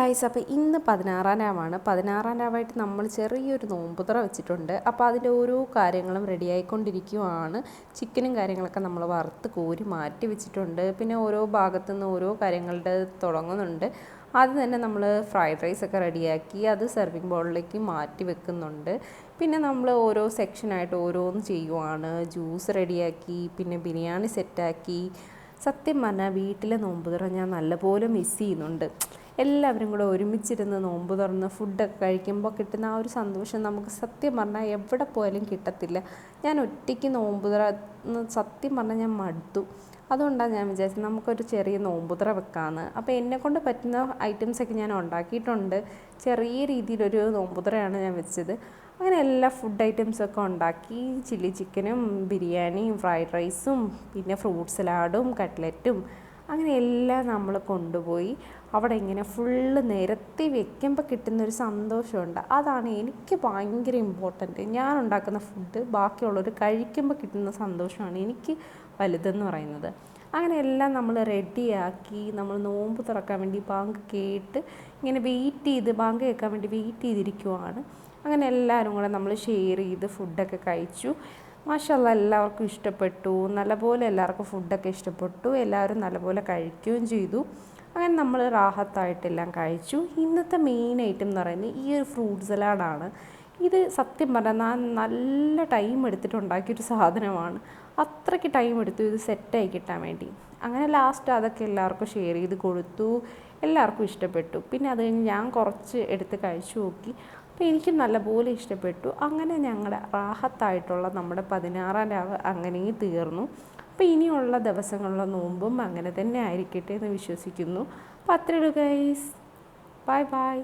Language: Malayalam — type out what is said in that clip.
ഗായ്സ് അപ്പോൾ ഇന്ന് പതിനാറാം രാവാണ്. പതിനാറാം രാവായിട്ട് നമ്മൾ ചെറിയൊരു നോമ്പുതറ വെച്ചിട്ടുണ്ട്. അപ്പോൾ അതിന്റെ ഓരോ കാര്യങ്ങളും റെഡിയായിക്കൊണ്ടിരിക്കുവാണ് ചിക്കനും കാര്യങ്ങളൊക്കെ നമ്മൾ വറുത്ത് കോരി മാറ്റി വെച്ചിട്ടുണ്ട്. പിന്നെ ഓരോ ഭാഗത്തു നിന്ന് ഓരോ കാര്യങ്ങളുടെ തുടങ്ങുന്നുണ്ട്. അത് തന്നെ നമ്മൾ ഫ്രൈഡ് റൈസ് ഒക്കെ റെഡിയാക്കി അത് സെർവിങ് ബോളിലേക്ക് മാറ്റി വെക്കുന്നുണ്ട്. പിന്നെ നമ്മൾ ഓരോ സെക്ഷനായിട്ട് ഓരോന്ന് ചെയ്യുവാണ്. ജ്യൂസ് റെഡിയാക്കി പിന്നെ ബിരിയാണി സെറ്റാക്കി സത്യം പറഞ്ഞാൽ വീട്ടിലെ നോമ്പ് തുറ ഞാൻ നല്ലപോലെ മിസ് ചെയ്യുന്നുണ്ട്. എല്ലാവരും കൂടെ ഒരുമിച്ചിരുന്ന് നോമ്പ് തുറന്ന് ഫുഡൊക്കെ കഴിക്കുമ്പോൾ കിട്ടുന്ന ആ ഒരു സന്തോഷം നമുക്ക് സത്യം പറഞ്ഞാൽ എവിടെ പോയാലും കിട്ടത്തില്ല. ഞാൻ ഒറ്റയ്ക്ക് നോമ്പ് തുറ സത്യം പറഞ്ഞാൽ ഞാൻ മടുത്തു. അതുകൊണ്ടാണ് ഞാൻ വിചാരിച്ചത് നമുക്കൊരു ചെറിയ നോമ്പുതറ വെക്കാമെന്ന് അപ്പോൾ എന്നെക്കൊണ്ട് പറ്റുന്ന ഐറ്റംസൊക്കെ ഞാൻ ഉണ്ടാക്കിയിട്ടുണ്ട്. ചെറിയ രീതിയിലൊരു നോമ്പുതറയാണ് ഞാൻ വെച്ചത്. അങ്ങനെ എല്ലാ ഫുഡ് ഐറ്റംസൊക്കെ ഉണ്ടാക്കി. ചില്ലി ചിക്കനും ബിരിയാണിയും ഫ്രൈഡ് റൈസും പിന്നെ ഫ്രൂട്ട് സലാഡും കട്ട്ലറ്റും അങ്ങനെ എല്ലാം നമ്മൾ കൊണ്ടുപോയി അവിടെ ഇങ്ങനെ ഫുള്ള് നിരത്തി വെക്കുമ്പോൾ കിട്ടുന്നൊരു സന്തോഷമുണ്ട്. അതാണ് എനിക്ക് ഭയങ്കര ഇമ്പോർട്ടന്റ് ഞാൻ ഉണ്ടാക്കുന്ന ഫുഡ് ബാക്കിയുള്ളവർ കഴിക്കുമ്പോൾ കിട്ടുന്ന സന്തോഷമാണ് എനിക്ക് വലുതെന്ന് പറയുന്നത്. അങ്ങനെ എല്ലാം നമ്മൾ റെഡിയാക്കി നമ്മൾ നോമ്പ് തുറക്കാൻ വേണ്ടി ബാങ്ക് കേട്ട് ഇങ്ങനെ വെയിറ്റ് ചെയ്ത് ബാങ്ക് കേൾക്കാൻ വേണ്ടി വെയിറ്റ് ചെയ്തിരിക്കുവാണ്. അങ്ങനെ എല്ലാവരും കൂടെ നമ്മൾ ഷെയർ ചെയ്ത് ഫുഡൊക്കെ കഴിച്ചു. മാഷല്ല എല്ലാവർക്കും ഇഷ്ടപ്പെട്ടു. നല്ലപോലെ എല്ലാവർക്കും ഫുഡൊക്കെ ഇഷ്ടപ്പെട്ടു. എല്ലാവരും നല്ലപോലെ കഴിക്കുകയും ചെയ്തു. അങ്ങനെ നമ്മൾ റാഹത്തായിട്ടെല്ലാം കഴിച്ചു. ഇന്നത്തെ മെയിൻ ഐറ്റം എന്ന് പറയുന്നത് ഈ ഒരു ഫ്രൂട്ട് സലാഡാണ് ഇത് സത്യം പറഞ്ഞാൽ നല്ല ടൈം എടുത്തിട്ട് ഉണ്ടാക്കിയൊരു സാധനമാണ്. അത്രയ്ക്ക് ടൈം എടുത്തു ഇത് സെറ്റായി കിട്ടാൻ വേണ്ടി. അങ്ങനെ ലാസ്റ്റ് അതൊക്കെ എല്ലാവർക്കും ഷെയർ ചെയ്ത് കൊടുത്തു. എല്ലാവർക്കും ഇഷ്ടപ്പെട്ടു. പിന്നെ അത് കഴിഞ്ഞ് ഞാൻ കുറച്ച് എടുത്ത് കഴിച്ചു നോക്കി. അപ്പോൾ എനിക്ക് നല്ലപോലെ ഇഷ്ടപ്പെട്ടു. അങ്ങനെ ഞങ്ങളുടെ റാഹത്തായിട്ടുള്ള നമ്മുടെ പതിനാറാം രാവ് അങ്ങനെ തീർന്നു. അപ്പോൾ ഇനിയുള്ള ദിവസങ്ങളിലെ നോമ്പും അങ്ങനെ തന്നെ ആയിരിക്കട്ടെ എന്ന് വിശ്വസിക്കുന്നു. അപ്പോൾ അത്രയുള്ളൂ ഗൈസ് ബൈ ബൈ